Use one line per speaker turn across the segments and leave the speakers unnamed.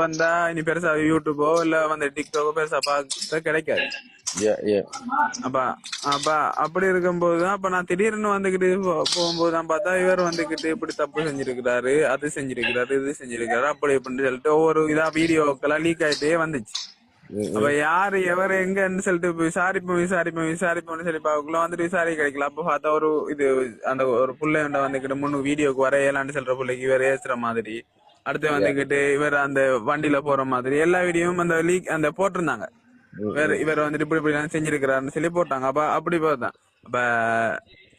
வந்தா இனி பெருசா யூடியூபோ இல்ல வந்து டிக்டாக்கோ பெருசா பார்க்க கிடைக்காது. அப்ப அப்ப அப்படி இருக்கும்போது தான் அப்ப நான் திடீர்னு வந்துகிட்டு போ- போகும்போது தான் பார்த்தா இவர் வந்துகிட்டு இப்படி தப்பு செஞ்சிருக்கிறாரு அது செஞ்சிருக்கிறாரு இது செஞ்சிருக்கிறாரு அப்படி இப்படின்னு சொல்லிட்டு ஒவ்வொரு இதா வீடியோக்கெல்லாம் லீக் ஆயிட்டே வந்துச்சு. அப்ப யாரு எவர் எங்கன்னு சொல்லிட்டு விசாரிப்போம் விசாரிப்போம் விசாரிப்போம்னு சொல்லி பார்க்கல வந்துட்டு விசாரிக்க கிடைக்கல. அப்ப பார்த்தா ஒரு இது அந்த ஒரு புள்ளைண்ட வந்துகிட்டு முன்னு வீடியோக்கு வரையலான்னு சொல்ற பிள்ளைக்கு இவர் ஏசுற மாதிரி. அடுத்து வந்துகிட்டு இவர் அந்த வண்டியில போற மாதிரி எல்லா வீடியோவும் அந்த லீக் அந்த போட்டிருந்தாங்க. வேற இவர் வந்துட்டு இப்படி இப்படி செஞ்சிருக்கிறாருன்னு சொல்லி போட்டாங்க. அப்ப அப்படி பார்த்தேன் அப்ப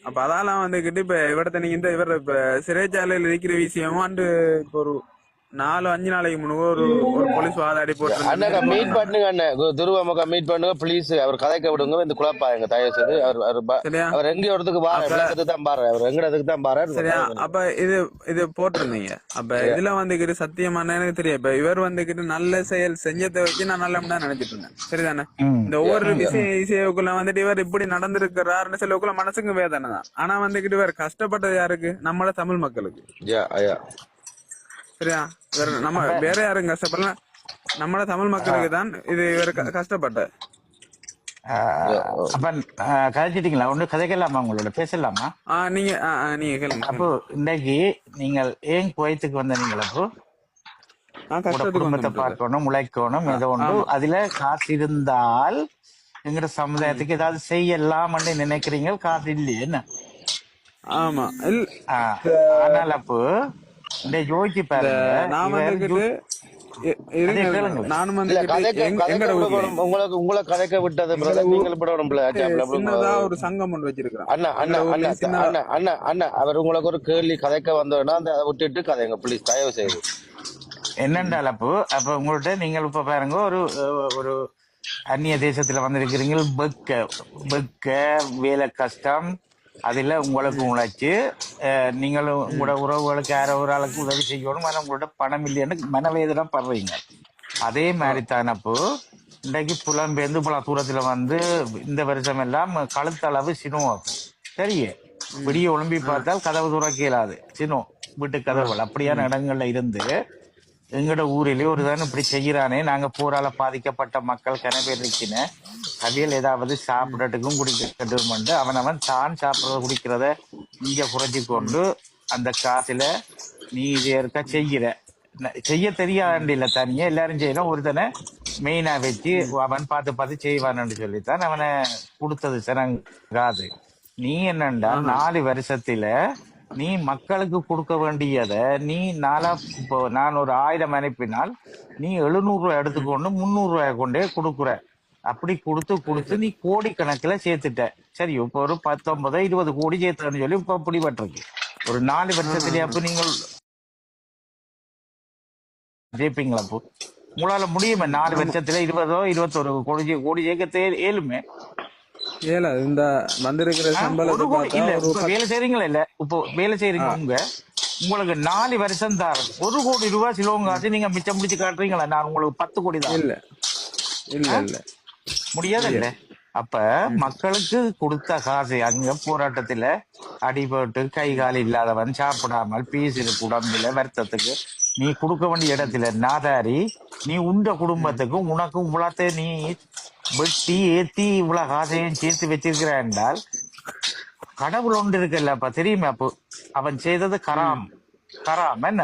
அப்ப அதெல்லாம் வந்துகிட்டு இப்ப இவர்த்த நீங்க இந்த இவர் இப்ப சிறைச்சாலையில் இருக்கிற விஷயமும் அண்டு இப்ப ஒரு நாலு அஞ்சு நாளைக்கு முன்னாடி ஒரு ஒரு போலீஸ் வாதாடி
அண்ணாக்கா
போட்டு
மீட் பண்ணுங்க அண்ணன் துருவமக்கா மீட் பண்ணுங்க ப்ளீஸ் அவர் கதைக்க விடுங்க இந்த குழப்பாங்க தயவு செய்து. அவர் அவர் அவர் எங்க இடத்துக்கு பாரு தான் பாரு. அவர் எங்க இடத்துக்கு தான் பாரு.
சரியா? அப்ப இது இது போட்டிருந்தீங்க. அப்ப இதுல வந்துகிட்டு சத்தியமான எனக்கு தெரியும் இப்ப இவர் வந்துகிட்டு நல்ல செயல் செஞ்சதை வச்சு நான் நல்ல நினைச்சிட்டு இருந்தேன். சரிதானே. இந்த ஒவ்வொரு விஷயம் விஷயக்குள்ள வந்துட்டு இவர் இப்படி நடந்திருக்கிறாருன்னு சொல்லக்குள்ள மனசுக்கு வேதனை தான். ஆனா வந்துகிட்டு இவர் கஷ்டப்பட்டது யாருக்கு? நம்மள தமிழ் மக்களுக்கு.
யா யா.
சரியா? வேற நம்ம வேற யாரும் கஷ்டப்படல. நம்மள தமிழ் மக்களுக்கு தான் இது க- கஷ்டப்பட்ட
அப்ப கதைச்சிட்டீங்களா ஒன்று கதைக்கலாமா உங்களோட? பேசலாமா?
நீங்க நீங்க கேளுங்க
அப்போ இன்றைக்கு நீங்கள் ஏன் குவைத்துக்கு வந்த நீங்கள் அப்போ குடும்பத்தை பார்க்கணும் உழைக்கணும் ஏதோ ஒன்று. அதுல காசு இருந்தால் எங்கட சமுதாயத்துக்கு ஏதாவது செய்யலாம்னு நினைக்கிறீங்க காசு இல்லையே என்ன?
ஆமா.
ஆனால் அப்போ இந்த பாருங்க.
நானும்.
உங்களுக்கு உங்களை கதைக்க விட்டது
ஒரு சங்கம் ஒன்று வச்சிருக்கிறோம்.
அண்ணா அண்ணா அண்ணா அண்ணா அவர் உங்களுக்கு ஒரு கேள்வி கதைக்க வந்தோன்னா அந்த அதை விட்டுட்டு கதைங்க ப்ளீஸ் தயவு செய்து.
என்னென்றால் அப்போ அப்ப உங்கள்ட்ட நீங்கள் இப்ப பாருங்க ஒரு ஒரு அந்நிய தேசத்துல வந்திருக்கிறீங்க பெக்க பெக்க வேலை கஷ்டம். அதுல உங்களுக்கு உழைச்சு நீங்களும் உங்களோட உறவுகளுக்கு யாரோ ஒரு ஆளுக்கு உதவி செய்யணும் ஆனா உங்களோட பணம் இல்லைன்னு மனவேதனை படுறீங்க. அதே மாதிரி தான் அப்போ இன்றைக்கு புலம்பெயர்ந்து பல தூரத்துல வந்து இந்த வருஷம் எல்லாம் கழுத்தளவு சினும் சரியே? விடிய ஒளிம்பி பார்த்தால் கதவு துறக்க இயலாது சினோ வீட்டு கதவுகள். அப்படியான இடங்கள்ல இருந்து எங்கட ஊரிலே ஒரு தான் இப்படி செய்யறானே நாங்க போரால பாதிக்கப்பட்ட மக்கள் கன பேர் இருக்கின அவியல் ஏதாவது சாப்பிடறதுக்கும் குடிக்கட்டும் அவனவன் தான் சாப்பிடுறத குடிக்கிறத இங்க குறைச்சி கொண்டு அந்த காசுல நீ இது இருக்க செய்கிற. செய்ய தெரியாண்டு இல்ல தனியா எல்லாரும் செய்யணும் ஒருத்தனை மெயினா வச்சு அவன் பார்த்து பார்த்து செய்வான்னு சொல்லித்தான் அவனை கொடுத்தது சனங்காது நீ என்னண்டா நாலு வருஷத்துல நீ மக்களுக்கு கொடுக்க வேண்டியத நீ நாலா இப்போ நான் ஒரு ஆயிரம் அனுப்பினால் நீ எழுநூறு ரூபாய் எடுத்துக்கொண்டு முந்நூறு ரூபாய் கொண்டே கொடுக்குற. அப்படி கொடுத்து கொடுத்து நீ கோடி கணக்குல சேர்த்துட்ட. சரி இப்போ ஒரு பத்தொன்பதோ இருபது கோடி சேர்த்துன்னு சொல்லி இப்ப பிடிபட்டிருக்கு ஒரு நாலு வருஷத்துலயே அப்ப நீங்கள் ஜெயிப்பீங்களா அப்போ? உங்களால முடியுமே? நாலு வருஷத்துல இருபதோ இருபத்தொரு கோடி கோடி ஜெயிக்க ஏழுமே?
ஏல இந்த வந்திருக்கிற சம்பளத்தை பார்த்தா ஒரு
வேலை செய்றீங்களா இல்ல? இப்போ வேலை செய்றீங்க உங்க உங்களுக்கு நாலு வருஷம் தான் ஒரு கோடி ரூபாய் சிலவங்க காசு நீங்க மிச்சம் முடிச்சு காட்டுறீங்களா? நான் உங்களுக்கு பத்து கோடி தான்.
இல்ல. இல்ல இல்ல.
முடியாது இல்ல. அப்ப மக்களுக்கு கொடுத்த காசு அங்க போராட்டத்துல அடிபட்டு கை கால் இல்லாதவன் சாப்பிடாமல் பீஸ் இருக்கு உடம்புல வருத்தத்துக்கு நீ கொடுக்க வேண்டிய இடத்துல நாதாரி நீ உண்ட குடும்பத்துக்கும் உனக்கும் இவ்வளத்தை நீ வெட்டி ஏத்தி இவ்வளவு காசையும் சேர்த்து வச்சிருக்கிற என்றால் கடவுள் ஒன்று இருக்குல்ல அப்ப தெரியுமே அப்போ அவன் செய்தது கராம். கராம் என்ன.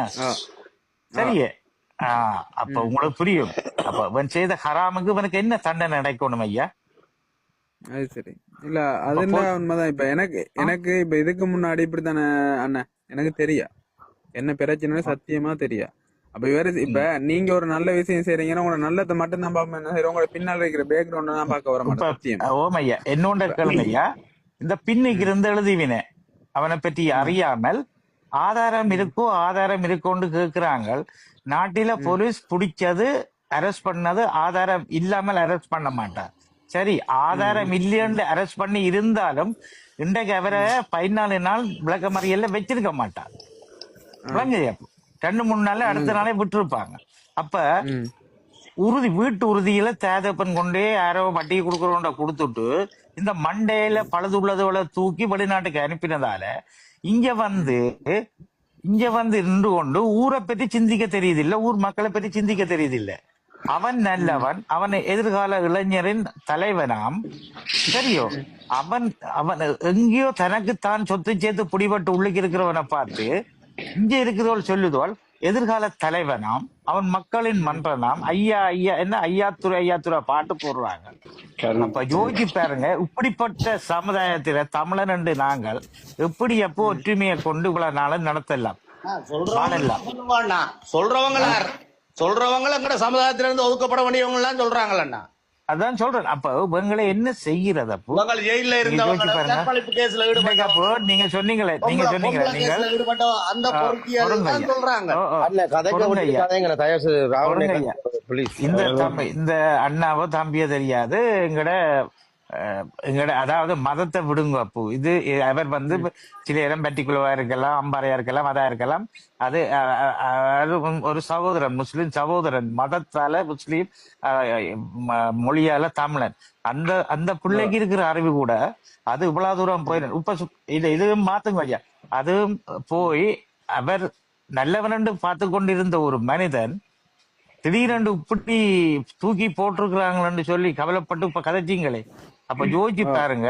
சரியே. ஆஹ் அப்ப உங்களுக்கு புரியும். அப்ப அவன் செய்த ஹராமுக்கு இவனுக்கு என்ன தண்டனை கிடைக்கணும் ஐயா?
அது சரி. இல்ல அது என்ன உண்மைதான்? இப்ப எனக்கு எனக்கு இப்ப இதுக்கு முன்னாடி இப்படித்தானே அண்ணன் எனக்கு தெரியா என்ன பிரச்சனை சத்தியமா தெரியா அப்ப வேற இப்ப நீங்க ஒரு நல்ல விஷயம் செய்றீங்கன்னா உங்களோட நல்லதை மட்டும் தான் பார்ப்போம் என்ன உங்களோட பின்னால் இருக்கிற பேக்ரவுண்ட் தான் பார்க்க வர மாட்டேன். சத்தியம்.
ஓம் ஐயா என்னோட ஐயா இந்த பின்னுக்கு இருந்து எழுதிவினே. அவனை பற்றி அறியாமல் ஆதாரம் இருக்கோ ஆதாரம் இருக்கோன்னு கேக்குறாங்க நாட்டில போலீஸ் பிடிச்சது அரெஸ்ட் பண்ணது ஆதாரம் இல்லாமல் அரெஸ்ட் பண்ண மாட்டார். சரி ஆதாரம் இல்லைன்னு அரெஸ்ட் பண்ணி இருந்தாலும் இன்றைக்கு அவரை பதினாலு நாள் விளக்க மறியல்ல வச்சிருக்க மாட்டார். விளங்குது ரெண்டு மூணு நாள் அடுத்த நாளே விட்டுருப்பாங்க. அப்ப. உறுதி வீட்டு உறுதியில தேதப்பன் கொண்டே யாரோ வட்டி கொடுக்கறோண்ட கொடுத்துட்டு இந்த மண்டையில பழுதுள்ளதுகளை தூக்கி வெளிநாட்டுக்கு அனுப்பினதால இங்க வந்து இங்க வந்து நின்று கொண்டு ஊரை பற்றி சிந்திக்க தெரியுதில்ல ஊர் மக்களை பற்றி சிந்திக்க தெரியுதில்ல. அவன் நல்லவன் அவன் எதிர்கால இளைஞரின் தலைவனாம். சரியோ? அவன் அவன் எங்கேயோ தனக்கு தான் சொத்து சேர்த்து பிடிபட்டு உள்ளுக்கு இருக்கிறவனை பார்த்து இங்க இருக்கிறவள் சொல்லுதோல் எதிர்கால தலைவனாம் அவன் மக்களின் மன்றனாம் ஐயா ஐயா என்ன ஐயாத்துறை ஐயாத்துறை பாட்டு போடுறாங்க. அப்ப யோசிச்சு பாருங்க இப்படிப்பட்ட சமுதாயத்தில தமிழன் என்று நாங்கள் எப்படி எப்போ ஒற்றுமையை கொண்டு இவ்வளவு நாளும் நடத்தலாம்?
சொல்றவங்களா சொல்றவங்க எங்கட சமுதாயத்துல இருந்து ஒதுக்கப்பட வேண்டியவங்க எல்லாம் சொல்றாங்களா
அதான் சொல்றேன். அப்ப இவங்களை என்ன செய்கிறது அப்போ?
ஜெயில இருந்தவங்க
நீங்க சொன்னீங்களே நீங்க சொன்னீங்களே நீங்க
அந்த. சொல்றாங்க.
அல்ல. கதைங்க செய்து
இந்த தம்பி இந்த அண்ணாவோ தம்பியோ தெரியாது. எங்கட அஹ், எங்கட அதாவது மதத்தை விடுங்க அப்போ. இது அவர் வந்து சில இடம் பர்டிகுலரா இருக்கலாம் அம்பாறையா இருக்கலாம் அதா இருக்கலாம். அது ஒரு சகோதரன் முஸ்லிம் சகோதரன் மதத்தால முஸ்லீம் மொழியால தமிழன். அந்த அந்த பிள்ளைக்கு இருக்கிற அறிவு கூட அது இவ்வளவு தூரம் போயிடும் இப்ப இது இதுவும் மாத்துங்க ஐயா. அதுவும் போய் அவர் நல்லவனென்று பார்த்து கொண்டிருந்த ஒரு மனிதன் திடீரென்று இப்படி தூக்கி போட்டிருக்கிறாங்களன்னு சொல்லி கவலைப்பட்டு இப்ப கதைச்சீங்களே. அப்ப யோசிச்சு பாருங்க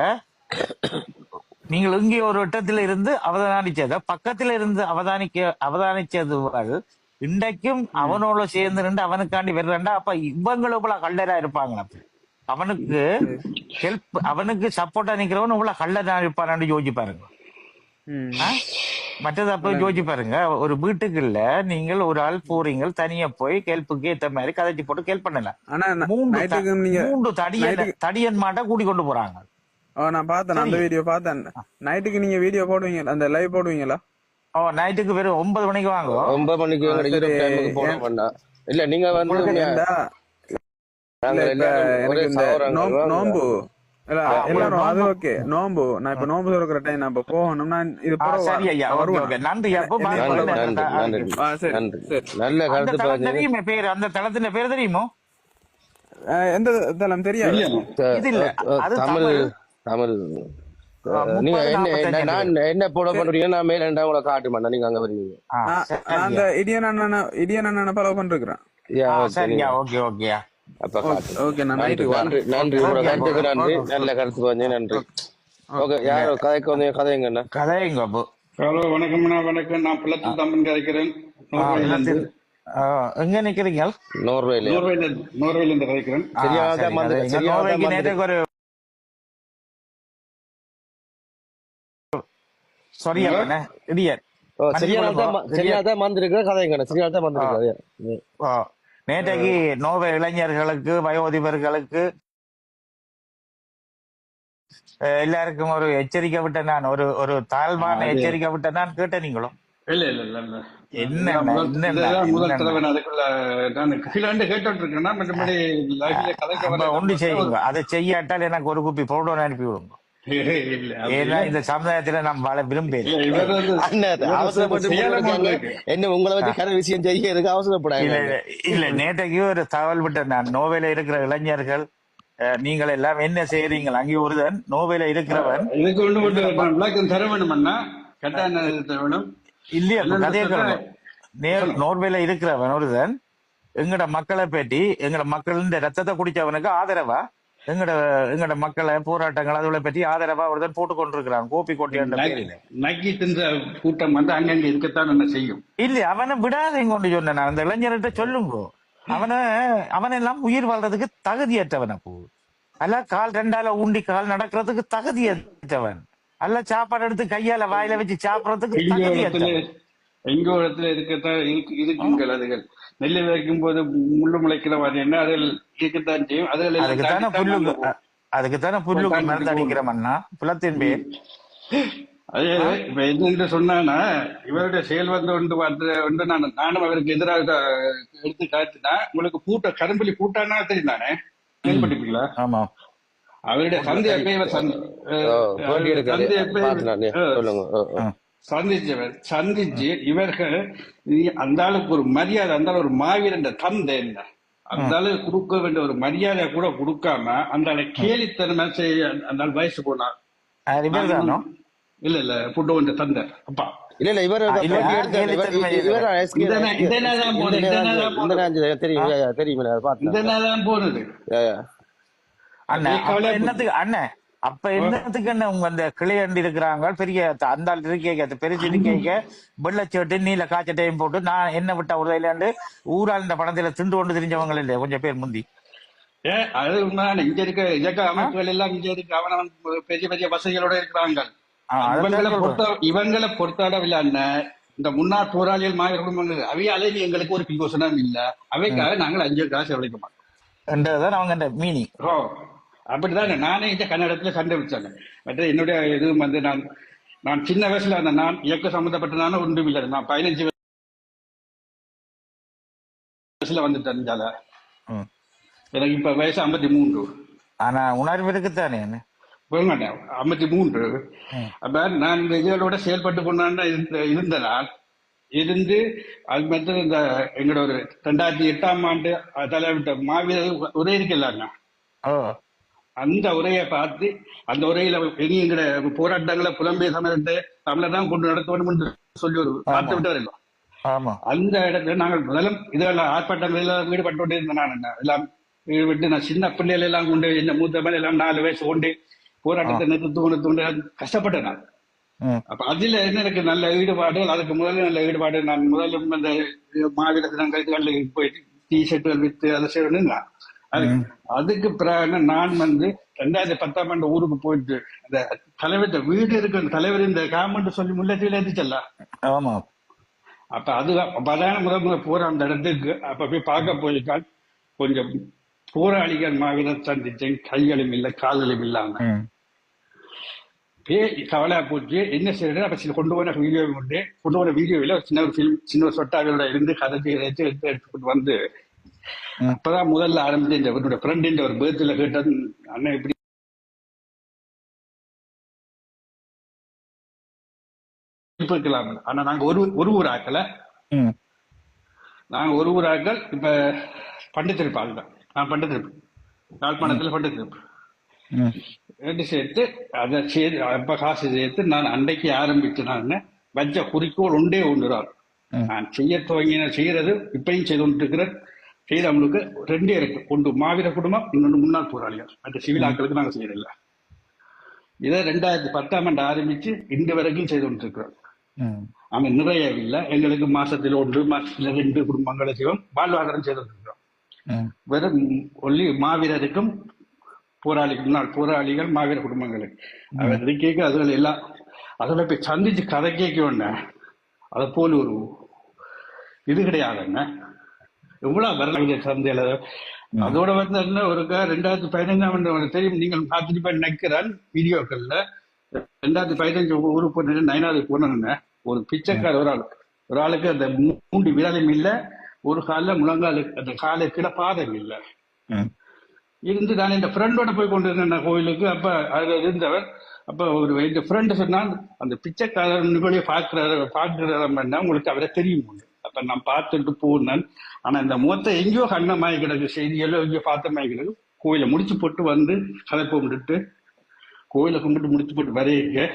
நீங்கள் இங்கே ஒரு வட்டத்துல இருந்து அவதானிச்சத பக்கத்துல இருந்து அவதானிக்க அவதானிச்சதுகள் இன்றைக்கும் அவனோட சேர்ந்து நின்று அவனுக்காண்டி வர்றா அப்ப இவங்களும் இவ்வளவு கள்ளரா இருப்பாங்க. அவனுக்கு ஹெல்ப் அவனுக்கு சப்போர்ட்டா நிக்கிறவன் இவ்வளவு கள்ளரா இருப்பான்னு யோசிச்சு பாருங்க? மற்றது அப்ப யோசிச்சு பாருங்க ஒரு வீட்டுக்குள்ள நீங்கள் ஒரு ஆள் போறீங்க தனியா போய் கேள்ப்புக்கு ஏத்த மாதிரி கதைச்சு போட்டு கேள்வி பண்ணலாம்
ஆனா
மூன்று மூன்று தடியன் தடியன் மாட்டை கூடி கொண்டு போறாங்க.
நான் பார்த்தேன் அந்த வீடியோ பார்த்தேன். நைட்டுக்கு நீங்க வீடியோ போடுவீங்க அந்த லைவ் போடுவீங்களா?
ஓ நைட்டுக்கு வெறும் ஒன்பது மணிக்கு வாங்குவோம்.
ஒன்பது மணிக்கு போன வேண்டாம். இல்ல நீங்க வந்து
இல்ல, நோம்பு
வாங்க.
நோம்பு நான் இப்ப நோம்பு திறக்கிற டைம் நான் இப்ப போகணும்னா இது
சரி ஐயா நன்றி
என்ன- என்ன-.
நல்ல கருத்து
தெரியுமே பேரு அந்த தளத்தின் பேர் தெரியுமோ
ஆ, எந்த தளம் தெரியாது
இது இல்ல
தமிழ்
தமிழ்
நீங்க என்ன என்ன- நான் என்ன போட பண்றீங்க நான் மேல ரெண்டா உங்களை காட்டு மாட்டேன் நீங்க அங்க வருவீங்க
அந்த இடியன் அண்ணனை இடியன் அண்ணனை ஃபாலோ பண்ணிருக்கிறேன்
சரியா
நீங்க-
ஓகே ஓகேயா
அப்ப காட்டு
ஓகே நான்
நன்றி நன்றி உங்களோட கருத்துக்கு நன்றி. நல்ல கருத்து பதிவு நன்றி. ஓகே யாரோ கதைக்கு வந்து கதைங்க என்ன
கதைங்க அப்போ
ஹலோ வணக்கம் வணக்கம். நான் பிள்ளத்தில் தம்பன் கதைக்கிறேன்.
எங்க நிக்கிறீங்க?
நோர்வேல
கதைக்கிறேன்.
வந்து-
நோர்வேக்கு
வந்து-
நேற்றுக்கு ஒரு சாரி
வந்திருக்கிற வந்திருக்காரு
ஓ, நேற்றைக்கு நோவே இளைஞர்களுக்கு வயோதிபர்களுக்கு எல்லாருக்கும் ஒரு எச்சரிக்கை விட்ட நான் ஒரு ஒரு தாழ்வான எச்சரிக்கை விட்ட நான் கேட்டேன் நீங்களும்.
இல்ல இல்ல இல்ல முதல். தடவை அதுக்குள்ள நான் கீழாண்டு கேட்டுட்டு இருக்கேன்னா மற்றபடி லைஃப்ல கதைக்க
அப்ப
வர
ஒன்று செய்யுங்க. அதை செய்யாட்டால் எனக்கு ஒரு குப்பி பவுடர் அனுப்பி விடுங்க. ஏன்னா. இந்த சமுதாயத்துல நான் வாழ விரும்புகிறேன்.
என்ன உங்களை வச்சு கரை விஷயம் செய்ய இருக்கு
இல்ல
அவசரப்படாங்க
இல்ல, நேற்றைக்கு ஒரு தகவல் விட்டேன் நான். நோவேல இருக்கிற இளைஞர்கள் நீங்கள் எல்லாம் என்ன செய்றீங்க அங்கே ஒருதன் நோவேல இருக்கிறவன்.
இதுக்கு நான் விளக்கம் தர வேணுமண்ணா கட்டாய
இல்லையா கதையை. நேர் நோர்வேல இருக்கிறவன் ஒருதன் எங்கட மக்களை பேட்டி எங்கட மக்கள் இந்த ரத்தத்தை குடிச்சவனுக்கு ஆதரவா? எங்கட எங்கட மக்களை போராட்டங்கள் அதுகளை பற்றி ஆதரவா ஒருத்தன் போட்டு கொண்டிருக்கிறான் கோபி கோட்டி என்ற பேரில
நக்கி தின்ற கூட்டம் வந்து அங்கங்க இருக்கத்தான் என்ன செய்யும்?
இல்ல அவனை விடாதீங்க கொண்டு சொன்னேன் நான். அந்த இளைஞர்கிட்ட சொல்லுங்க. அவனை அவனெல்லாம் உயிர் வாழ்றதுக்கு தகுதியற்றவன் அப்போ. அல்ல கால் ரெண்டால ஊண்டி கால் நடக்கிறதுக்கு தகுதியற்றவன். அல்ல சாப்பாடு எடுத்து கையால வாயில வச்சு சாப்பிடறதுக்கு தகுதியற்றவன்.
எங்கோ இடத்துல இருக்கத்தான் இருக்கு இருக்குங்கள் அதுகள். நெல் விதைக்கும் போது முள்ளு முளைக்கிற மாதிரி என்ன அதில் இருக்கத்தான் செய்யும். அதில் எல்லாம்
அதுக்கு தானே
தாண்டி தான்
புல்லுக்கு
நாங்க போவோம்.
அதுக்கு தானே புல்லுக்கு
தாண்டி
மருந்து
போகணும்.
அடிக்கிறோம்னா புலத்தின் பேர்
அது இப்ப என்னென்று சொன்னானா இவருடைய செயல் வந்து ஒன்று பார்த்து ஒன்று நான் நானும் அவருக்கு எதிராக எடுத்து காட்டினா உங்களுக்கு பூட்ட கரும்புலி பூட்டானா தெரியுதானே கேள்விப்பட்டிருக்கீங்களா?
ஆமா.
அவருடைய அப்ப இவர் சந்தி
ஓ,
சந்திச்சவர் சந்திச்சு இவர்கள் அந்த ஆளுக்கு ஒரு மரியாதை அந்த ஒரு மாவீரன் தந்தை என்ன அந்த ஆளு கொடுக்க வேண்டிய ஒரு மரியாதை கூட கொடுக்காம அந்த கேலித்தனமா செய்ய அந்த வயசு போனா
இவர் தானோ?
இல்ல இல்ல புட்டு வந்து தந்தை. அப்பா.
இல்ல இல்ல இவர் தெரியும் யா, யா, தெரியும் அதை
இந்த
பார்த்தேன்
நேரம் போனது.
யா, யா.
அண்ணன் அப்ப
கவலையா
என்னத்துக்கு அண்ணன் அப்ப என்னத்துக்கு என்ன உங்க அந்த கிளையண்டி இருக்கிறாங்க? பெரிய அந்த ஆள் இருக்கேக்க பெருசு இருக்கேக்க வெள்ளச்சேட்டு நீல காய்ச்சட்டையும் போட்டு நான் என்ன விட்ட உதவியிலாண்டு ஊரால் இந்த பணத்தில திண்டு கொண்டு தெரிஞ்சவங்க இல்லையா. கொஞ்சம் பேர் முந்தி.
ஏ அது உண்மையான இங்க இருக்க இயக்க அமைப்புகள் எல்லாம் இங்க இருக்க அவனவன் பெரிய பெரிய வசதிகளோட இருக்கிறாங்க. இவங்களை
சொல்றேன்.
பொறுத்த இவங்களை பொறுத்தளவில் அண்ணன் இந்த முன்னாள் போராளிகள் மாய குடும்பங்கள் அவையாலே எங்களுக்கு ஒரு பிங்கோசனம் இல்ல. அவைக்காக நாங்கள் அஞ்சு காசு உழைக்க மாட்டோம்.
என்றதுதான் அவங்க மீனிங்
அப்படிதான்? நானே இந்த கன்னடத்துல சண்டை வச்சாங்க மற்ற என்னுடைய இது வந்து நான் நான் சின்ன வயசுல அந்த நான் இயக்க சம்பந்தப்பட்டனான ஒன்றும் இல்லை. நான் பதினஞ்சு வயசுல வந்துட்டேன் ஜால.
ம்.
எனக்கு இப்ப வயசு ஐம்பத்தி மூன்று.
ஆனா உணர்வு இருக்குத்தானே
ஐம்பத்தி மூன்று. அப்ப நான் இதுகளோட செயல்பட்டு கொண்டாண்டு இருந்த நான் இருந்து அது மட்டும் இந்த எங்களோட ஒரு ரெண்டாயிரத்தி எட்டாம் ஆண்டு தலைவிட்ட மாவீர உரை இருக்குல்ல
ஓ.
அந்த உரையை பார்த்து அந்த உரையில இனி எங்கட போராட்டங்களை புலம்பெயர் தமிழத்தை தமிழர் தான் கொண்டு நடத்தணும் என்று சொல்லி ஒரு பார்த்து விட்டு வரலாம் அந்த இடத்துல நாங்கள் முதலும் இதெல்லாம் ஆர்ப்பாட்டங்களில் ஈடுபட்டு கொண்டு இருந்தேன் நான். எல்லாம் ஈடுபட்டு நான் சின்ன பிள்ளைகள் எல்லாம் கொண்டு என்ன மூத்த மேல எல்லாம் நாலு வயசு கொண்டு போராட்டத்தை நிறுத்து கொண்டு கொண்டு கஷ்டப்பட்டேன் நான். அப்ப அதுல என்ன எனக்கு நல்ல ஈடுபாடு அதுக்கு முதல்ல நல்ல ஈடுபாடு நான் முதல்ல அந்த மாவீர தினங்களுக்கு போயிட்டு டி ஷர்ட்டுகள் வித்து அதை செய்யணும் நான். அது அதுக்கு பிறகு நான் வந்து ரெண்டாயிரத்தி பத்தாம் ஆண்டு ஊருக்கு போயிட்டு அந்த தலைவர் வீடு இருக்கிற தலைவர் இந்த காமெண்ட் சொல்லி முல்லத்தில இருந்துச்சல்ல?
ஆமா.
அப்ப அது அதான முதல் முதல் போற அந்த இடத்துக்கு அப்ப போய் பார்க்க போயிருக்கால் கொஞ்சம் போராளிகள் மாவீரர் சந்திச்சேன் கைகளும் இல்லை கால்களும் இல்லாம. பே கவலையா போச்சு. என்ன செய்யறது? அப்ப சில கொண்டு போன வீடியோ கொண்டு கொண்டு போன வீடியோவில் சின்ன ஒரு ஃபிலிம் சின்ன ஒரு சொட்டாவியோட இருந்து கதை எடுத்து எடுத்து எடுத்துக்கிட்டு வந்து. அப்பதான் முதல்ல ஆரம்பிச்சு இந்த என்னோட ஃப்ரெண்ட் ஒரு பேர்த்ல கேட்டது அண்ணன் இப்படி இருக்கலாம். ஆனா நாங்க ஒரு ஒரு ஊர் ஆக்கல. நாங்க ஒரு ஊர் ஆக்கள் இப்ப பண்டித்திருப்பு ஆள் தான் நான் பண்டித்திருப்பு யாழ்ப்பாணத்துல பண்டித்திருப்பு ரெண்டு சேர்த்து அதை சேர்த்து அப்ப காசு சேர்த்து நான் அன்றைக்கு ஆரம்பிச்சு நான் வச்ச குறிக்கோள் ஒன்றே ஒன்றுதான். நான் செய்ய துவங்கின செய்யறது இப்பயும் செய்து கொண்டிருக்கிற செய்தவங்களுக்கு ரெண்டே இருக்கு. ஒன்று மாவீர குடும்பம் இன்னொன்று முன்னாள் போராளிகள். மற்ற சிவில் ஆட்களுக்கு நாங்கள் செய்யறதில்ல. இதை ரெண்டாயிரத்தி பத்தாம் ஆண்டு ஆரம்பிச்சு இன்று வரைக்கும் செய்து கொண்டிருக்கிறோம்
ம்.
அவன் நிறைய இல்லை. எங்களுக்கு மாசத்துல ஒன்று மாசத்துல ரெண்டு குடும்பங்களை செய்வோம். வாழ்வாதாரம் செய்து கொண்டிருக்கிறோம். வெறும் ஒல்லி மாவீரருக்கும் போராளி முன்னாள் போராளிகள் மாவீர குடும்பங்களுக்கு அவர் கேட்க அதுகள் எல்லாம் அதில் போய் சந்திச்சு கதை கேட்க உடனே அதை போல ஒரு இது கிடையாதுங்க எவ்வளவு வரலாறு சந்தையில அதோட வந்து என்ன ஒரு க- ரெண்டாயிரத்தி பதினஞ்சாம் ஆண்டு தெரியும். நீங்கள் பார்த்துட்டு நிற்கிறான் வீடியோக்கள்ல. ரெண்டாயிரத்தி பதினஞ்சு ஊருக்கு போன நயனாவது போனோன்னு ஒரு பிச்சைக்கார ஒரு ஆள். ஒரு ஆளுக்கு அந்த மூன்று விரலும் இல்ல ஒரு காலில் முழங்காலுக்கு அந்த காலை கீழே பாதம் இல்லை. இருந்து நான் இந்த ஃப்ரெண்டோட போய் கொண்டு இருந்தேன் கோயிலுக்கு. அப்ப அதுல இருந்தவர் அப்ப ஒரு இந்த ஃப்ரெண்டு சொன்னால் அந்த பிச்சைக்காரனுக்குள்ளே பார்க்கிறாரு பார்க்கிறாருன்னா உங்களுக்கு அவரை தெரியும். அப்ப நான் பார்த்துட்டு போனேன். ஆனா இந்த முகத்தை எங்கேயோ கண்ணமாய் கிடக்கு செய்தியெல்லாம் எங்கேயோ பார்த்தமாய் கிடக்கு. கோயிலை முடிச்சு போட்டு வந்து கதை கும்பிட்டுட்டு கோயிலை கும்பிட்டு முடிச்சு போட்டு வரைய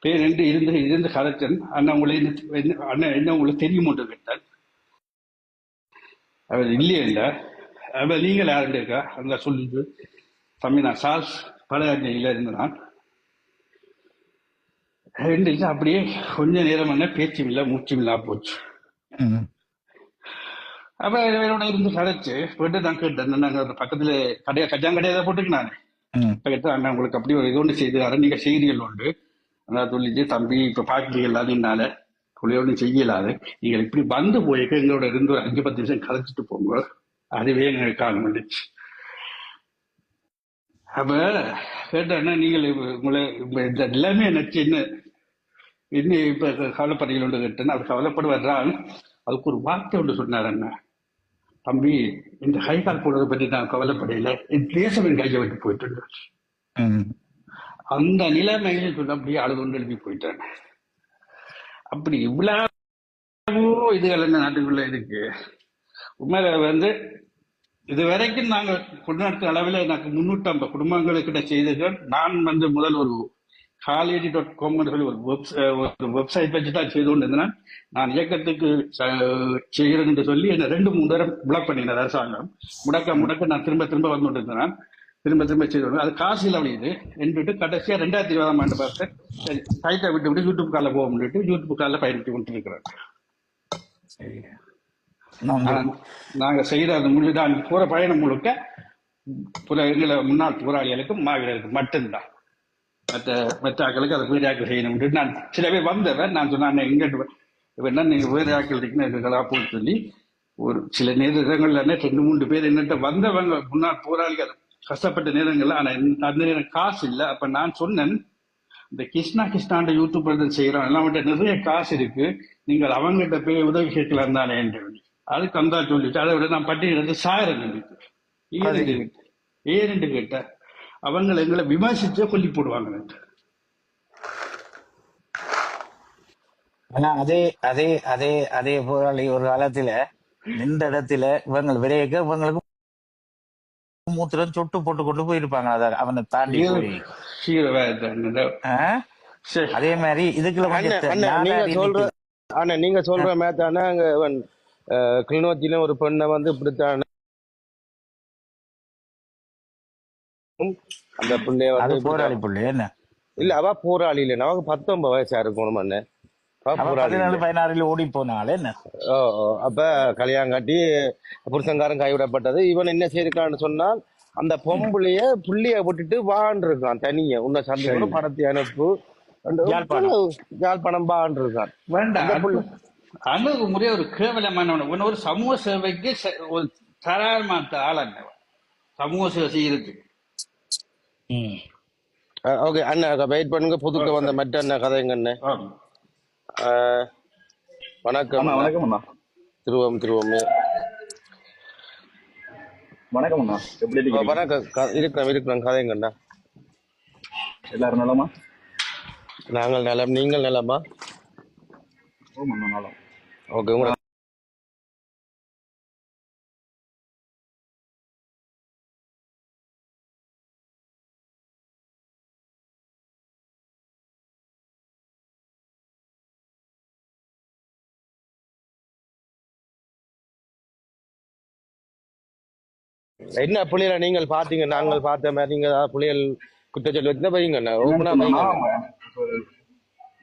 பேர் ரெண்டு இருந்து இருந்து கதைச்சன் அண்ணா உங்களை அண்ணன் என்ன- அண்ணா என்ன உங்களுக்கு தெரியுமோட்டு கேட்டான். அவர் இல்லையே இல்ல அவர் நீங்கள் யாருடைய இருக்கா அந்த சொல்லிட்டு தம்பி நான் சால்ஸ் பழைய இருந்து நான் ரெண்டு அப்படியே கொஞ்ச நேரம் என்ன பேச்சும் இல்லை மூச்சும் இல்லாம போச்சு. அப்ப இவரோட இருந்து கதைச்சு போயிட்டு நான் கேட்டேன் நாங்க பக்கத்துல கடையா கஜான் கடையா போட்டுக்கு நான்.
ம்.
கேட்டேன் அண்ணா உங்களுக்கு அப்படி ஒரு இது ஒன்று செய்து நீங்க செய்திகள் உண்டு. அதான் சொல்லிச்சு தம்பி இப்ப பாக்கிறீங்களா என்னால ஒன்றும் செய்யலாது நீங்கள் இப்படி வந்து போயிருக்க எங்களோட இருந்து ஒரு அஞ்சு பத்து நிமிஷம் கதைச்சிட்டு போங்க. அதுவே எங்களுக்கு காலம் வந்துச்சு. அப்ப கேட்டேன்னா நீங்கள் உங்களை இந்த எல்லாமே நினைச்சு என்ன என்ன இப்ப கவலைப்படுறீங்களோட கேட்டேன்னா அவர் கவலைப்படுவார் அதுக்கு ஒரு வார்த்தை ஒன்று சொன்னார் அண்ணா. தம்பி இந்த கை கால் போடுறதை பற்றி நான் கவலைப்படையில என் தேசம் என் கையை விட்டு போயிட்டு அந்த நிலைமையில் சொல்ல அப்படியே அழுது கொண்டு எழுப்பி போயிட்டேன் அப்படி இவ்வளவோ இதுகள் என்ன நாட்டுக்குள்ள இருக்கு. உண்மையில வந்து இது வரைக்கும் நாங்க கொண்டாடுற அளவில் எனக்கு முன்னூத்தி ஐம்பது குடும்பங்களுக்கிட்ட செய்தது நான் வந்து முதல் ஒரு காலேஜி டாட் காம்னு சொல்லி ஒரு வெப் ஒரு வெப்சைட் வச்சு தான் செய்து கொண்டு இருந்தேன் நான் இயக்கத்துக்கு ச- செய்கிறேன் என்று சொல்லி என்ன ரெண்டு மூணு தடவை பிளாக் பண்ணினார் அரசாங்கம். முடக்க முடக்க நான் திரும்ப திரும்ப வந்து கொண்டு இருந்தேன் திரும்ப திரும்ப செய்து அது காசு இல்லை இது என்றுட்டு கடைசியா ரெண்டாயிரத்தி இருபதாம் ஆண்டு பார்த்து சைட்டை விட்டு விட்டு யூடியூப் காலில் போக முடிட்டு யூடியூப் காலில் பயணித்து கொண்டு இருக்கிறேன்
நான்
ஆனா, நாங்க செய்யற அந்த முழு நான் போற பயணம் முழுக்க எங்களை முன்னாள் போராளிகளுக்கும் மாவீரர்களுக்கும் மட்டும்தான். மற்ற ஆக்களுக்கு அதை வேறு செய்யணும் நான் சில பேர் வந்தவர் நான் சொன்னேன் எங்கிட்ட வேணா நீங்க வேறு ஆக்கள் இருக்குன்னு எங்களுக்கெல்லாம் சொல்லி ஒரு சில நேரங்கள்ல ரெண்டு மூன்று பேர் என்னட்ட வந்தவங்க முன்னாள் போராளிகள் கஷ்டப்பட்ட நேரங்கள்ல ஆனா அந்த நேரம் காசு இல்லை. அப்ப நான் சொன்னேன் இந்த கிருஷ்ணா கிருஷ்ணாண்ட யூடியூப் செய்யறோம் எல்லாம் நிறைய காசு இருக்கு நீங்கள் அவங்ககிட்ட போய் உதவி கேட்கலாம் தானே? என்று அதுக்கு அந்த சொல்லிட்டு அதை விட நான் பட்டியலிருந்து சாயிரம் ஏன்னு ஏன்னு கேட்ட அவங்க எங்களை விமர்சிச்சே கொல்லி போடுவாங்க
ஆனா அதே அதே அதே அதே போராளி ஒரு காலத்துல இந்த இடத்துல இவங்க விரைக்க இவங்களுக்கு மூத்திரம் சொட்டு போட்டு கொண்டு போயிருப்பாங்க. அத அவனை தாண்டி? அதே மாதிரி இதுக்குள்ள
அண்ணன் நீங்க சொல்ற மேத்தானே அங்க இவன் கிளிநொச்சியில ஒரு பெண்ணை வந்து இப்படித்தான் அந்த பிள்ளைய வந்து
போராளி புள்ளி என்ன?
இல்ல அவ போராளி இல்ல நமக்கு பத்தொன்பது வயசா இருக்கணும் இல்ல.
பதினாறுல ஓடி போனாள் என்ன?
ஓ ஓ. அப்ப கல்யாணம் கட்டி புருஷங்காரன் கைவிடப்பட்டது. இவன் என்ன செய்திருக்கான்னு சொன்னால் அந்த பொம்பளைய புள்ளிய விட்டுட்டு வான் இருக்கான் தனிய. உன்னை சந்திக்கணும் படத்தை அனுப்பு.
யாழ்ப்பாணம்.
வான் இருக்கான்
வேண்டாம் அணுகுமுறை ஒரு கேவலமான ஒரு சமூக சேவைக்கு ஒரு தராமாத்த ஆள் சமூக சேவை செய்யறதுக்கு.
ஓகே அண்ணா வெயிட் பண்ணுங்க. புதுக்க வந்த மற்ற அண்ணன் கதைங்க. ஆஹ், வணக்கம்.
அண்ணா வணக்கம் அண்ணா.
திருவம் திருவம்
வணக்கம் அண்ணா. எப்படி இருக்கீங்க?
வணக்கம். இருக்கிறோம் இருக்கிறோம் கதைங்க அண்ணா.
எல்லாரும் நலமா?
நாங்கள் நலம். நீங்கள்
அண்ணா நலம்.
ஓகே உங்களை என்ன புள்ளியில நீங்கள் பாத்தீங்க நாங்கள் பார்த்த மாதிரி நீங்க புள்ளியல் குற்றச்சாட்டு வச்சுதான் அண்ணா.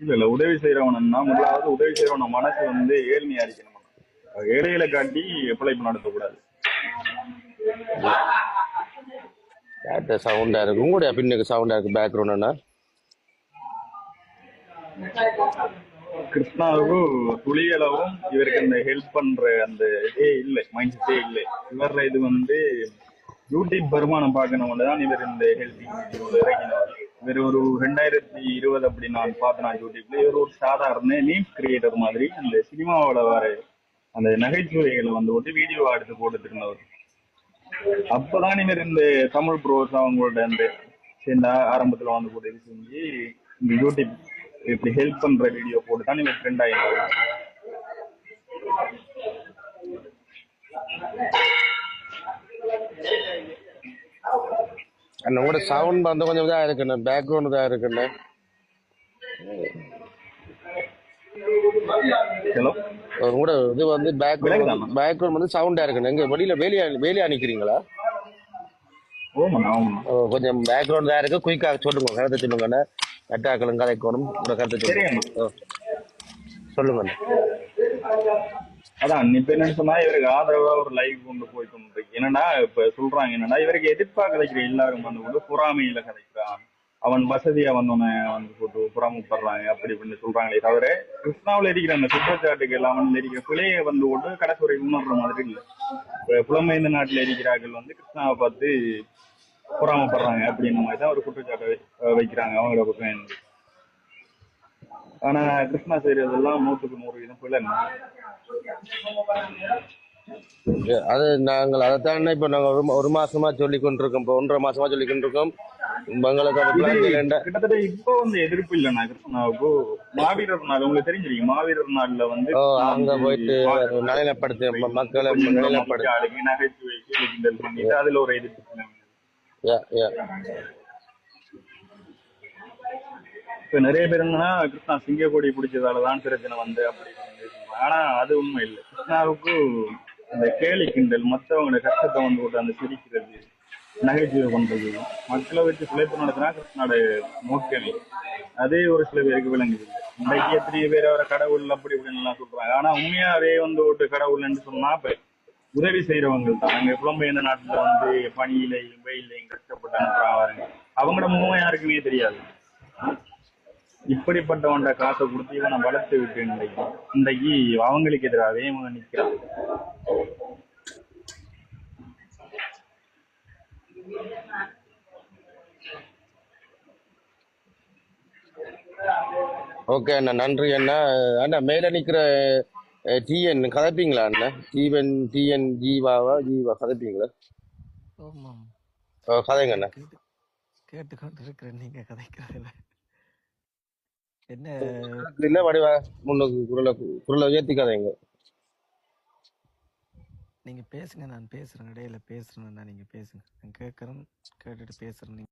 இல்ல இல்ல உதவி செய்யறவனா முதலாவது உதவி செய்யறவன மனசு வந்து ஏழ்மையா இருக்கணும் ஏழைகளை காட்டி பிழைப்பு நடத்தக்கூடாது.
சவுண்டா இருக்கு. உங்களுடைய பின்னுக்கு சவுண்டா இருக்கு பேக்ரவுண்ட் அண்ணா.
கிருஷ்ணாவுக்கும் துளியளவும் இவருக்கு அந்த ஹெல்ப் பண்ற அந்த இதே இல்லை மைண்ட் செட்டே இல்லை. இவர்ல இது வந்து யூடியூப் வருமானம் பார்க்கணும் தான் இவர் இந்த ஹெல்பிங் வீடியோல இறங்கினார். இவர் ஒரு ரெண்டாயிரத்தி இருபது அப்படி நான் பார்த்தேன் யூடியூப்ல இவர் ஒரு சாதாரண மீம்ஸ் கிரியேட்டர் மாதிரி அந்த சினிமாவோட வர அந்த நகைச்சுவைகளை வந்து போட்டு வீடியோவா எடுத்து போட்டுட்டு இருந்தவர் அப்பதான் இவர் இந்த தமிழ் ப்ரோஸ் அவங்களோட அந்த சேர்ந்த ஆரம்பத்துல வந்து போட்டு இது செஞ்சு இந்த யூடியூப் இப்படி ஹெல்ப் பண்ற வீடியோ போட்டு தான் இவர் ட்ரெண்ட் ஆயிருந்தாரு
அண்ணா உங்களோட சவுண்ட் வந்து கொஞ்சம் இதா இருக்குண்ணே பேக்ரவுண்ட் இதா இருக்குண்ணே.
ஹலோ
உங்களோட இது வந்து பேக்ரவுண்ட்? பேக்ரவுண்ட் வந்து சவுண்டா இருக்குண்ணே. எங்க வெளியில வேலையா வேலையா நிக்கிறீங்களா கொஞ்சம் பேக்ரவுண்ட் தான் இருக்கு. குயிக்கா சொல்லுங்க கருத்தை சொல்லுங்கண்ணே. அட்டாக்களும் கதைக்கணும் உங்களோட கருத்தை. சொல்லுங்க.
அதான் இப்ப என்ன சொன்னா இவருக்கு ஆதரவா ஒரு லைவ் கொண்டு போய் கொண்டு என்னன்னா இப்ப சொல்றாங்க என்னன்னா இவருக்கு எதிர்ப்பா கதைக்கிற எல்லாரும் வந்து கூட பொறாமையில கதைக்கிறான். அவன் வசதியா வந்தவன வந்து போட்டு பொறாமப்படுறாங்க அப்படி இப்படின்னு சொல்றாங்களே தவிர கிருஷ்ணாவில் இருக்கிற அந்த குற்றச்சாட்டுகள் எல்லாம் இருக்கிற பிழையை வந்து போட்டு கடைசி வரை உணர்ற மாதிரி இல்லை. புலமைந்த நாட்டுல இருக்கிறார்கள் வந்து கிருஷ்ணாவை பார்த்து பொறாமப்படுறாங்க அப்படின்ற மாதிரி தான் ஒரு குற்றச்சாட்டை வைக்கிறாங்க அவங்களோட பக்கம். ஆனா கிருஷ்ணா செய்யறதெல்லாம் நூற்றுக்கு நூறு வீதம் பிள்ளை
அது நாங்கள் அதைத்தான் இப்ப நாங்க ஒரு ஒரு மாசமா சொல்லி கொண்டிருக்கோம். இப்போ ஒன்றரை மாசமா சொல்லி கொண்டிருக்கோம்.
இது கிட்டத்தட்ட இப்போ வந்து எதிர்ப்பு இல்லைண்ணா கிருஷ்ணாவுக்கு மாவீரர் நாள் உங்களுக்கு தெரிஞ்சிருக்கும் மாவீரர் நாள்ல வந்து
அங்க போயிட்டு ம- மக்களை
கிண்டல் பண்ணிட்டு அதுல ஒரு எதிர்ப்பு
யா யா
இப்ப நிறைய பேர் என்னன்னா கிருஷ்ணா சிங்கக்கொடி பிடிச்சதாலதான் பிரச்சனை வந்து அப்படின்னு வந்து ஆனா அது உண்மை இல்லை. கிருஷ்ணாவுக்கு இந்த கேலி கிண்டல் மத்தவங்களோட கஷ்டத்தை வந்து விட்டு அந்த சிரிக்கிறது நகைச்சுவை பண்றது மக்களை வச்சு பிழைப்பு நடத்தினா கிருஷ்ணோட நோக்கமே. அதே ஒரு சில பேருக்கு விளங்குது. இன்றைக்கு எத்தனை பேர் அவரை கடவுள் அப்படி இப்படின்னு எல்லாம் சொல்றாங்க ஆனா உண்மையாவே வந்து ஒரு கடவுள்னு சொன்னா இப்போ உதவி செய்யறவங்க தான். அங்க புலம்பெயர்ந்த நாட்டுல வந்து பனியிலையும் வெயிலையும் கஷ்டப்பட்டு அனுப்புறாங்க. அவங்களோட முகம் யாருக்குமே தெரியாது. இப்படிப்பட்டவன்ட காசை கொடுத்து இவனை வளர்த்து விட்டு இன்றைக்கு இன்றைக்கு அவங்களுக்கு எதிராகவே இவங்க நிக்கிறாங்க
ஓகே அண்ணா நன்றி அண்ணா. அண்ணா மேல நிக்கிற டிஎன் கதைப்பீங்களா அண்ணா? டிஎன் டிஎன் ஜீவாவா ஜீவா கதைப்பீங்களா?
ஆமாம்.
கதைங்க அண்ணா.
கேட்டு கேட்டுக்கொண்டு இருக்கிறேன் நீங்க கதைக்கிறதுல. என்ன?
இல்ல வடிவா முன்னுக்கு குரலை குரலை உயர்த்தி கதைங்க
நீங்க பேசுங்க நான் பேசுறேன் இடையில பேசுறேன் நீங்க பேசுங்க. நான் கேட்கறேன் கேட்டுட்டு பேசுறேன் நீங்க